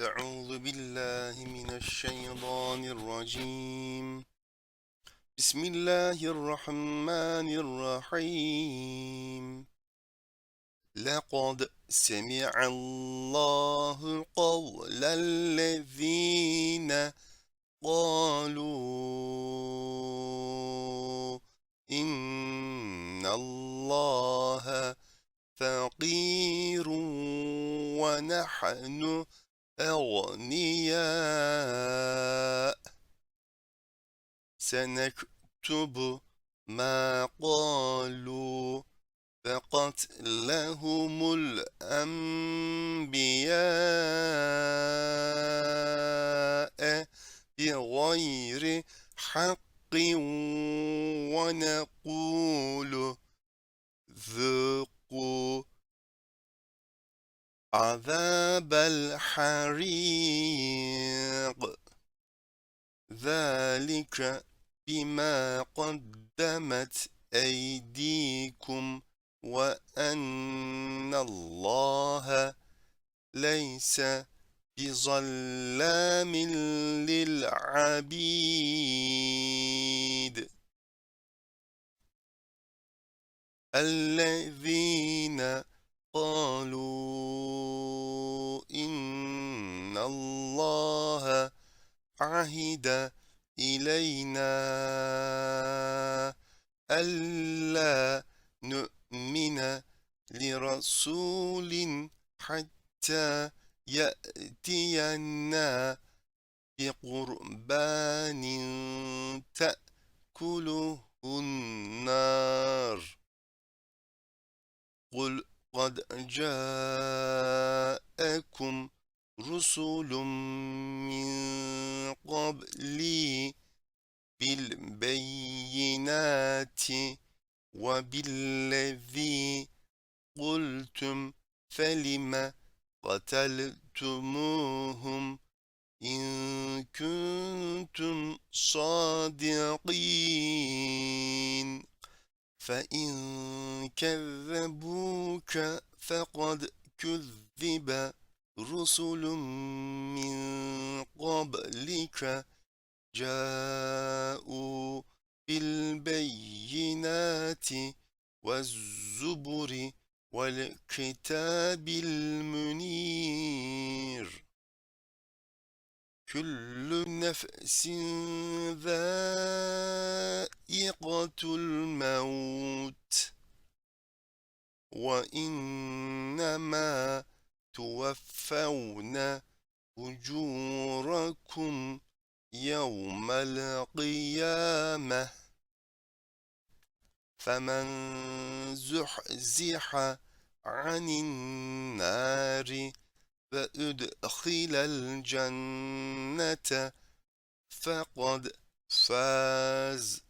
أعوذ بالله من الشيطان الرجيم. بسم الله الرحمن الرحيم. لقد سمع الله قول الذين قالوا إن الله فقير ونحن أغنياء. سنكتب ما قالوا فقتلهم الأنبياء بغير حق. عذاب الحريق. ذلك بما قدمت أيديكم وأن الله ليس بظلام للعبيد. الذين قالوا إن الله عهد إلينا ألا نؤمن لرسول حتى يأتينا بقربان تأكله النار. قل قد جاءكم رسل من قبلي بالبينات وبالذي قلتم فلم قتلتموهم إن كنتم صادقين فإن كذبوك فقد كذب رسل من قبلك جاءوا بالبينات والزبر والكتاب المنير. كل نفس ذائقة الموت. وإنما توفون أجوركم يوم القيامة. فمن زحزح عن النار فأدخل الجنة فقد فاز.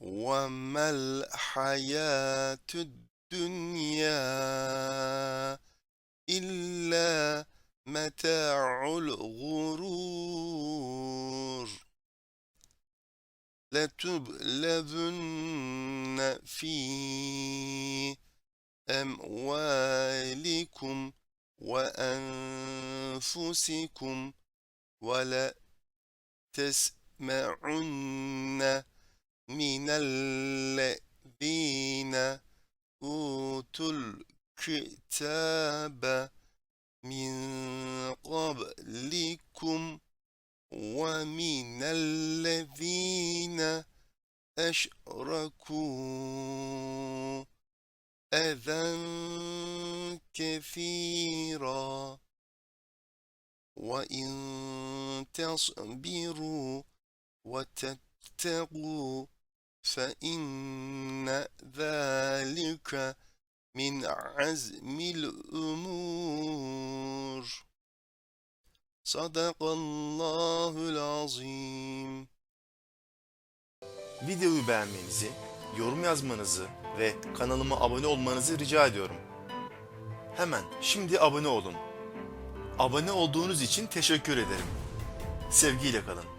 وما الحياة الدنيا إلا متاع الغرور. لتبلغن في أموالكم وأنفسكم ولا تسمعن من الذين أوتوا الكتاب من قبلكم ومن الذين أشركوا. أذى كثيرا. وإن تصبروا وتتقوا فإن ذلك min azmil umur. Sadakallahul azim. Videoyu beğenmenizi, yorum yazmanızı ve kanalıma abone olmanızı rica ediyorum. Hemen şimdi abone olun. Abone olduğunuz için teşekkür ederim. Sevgiyle kalın.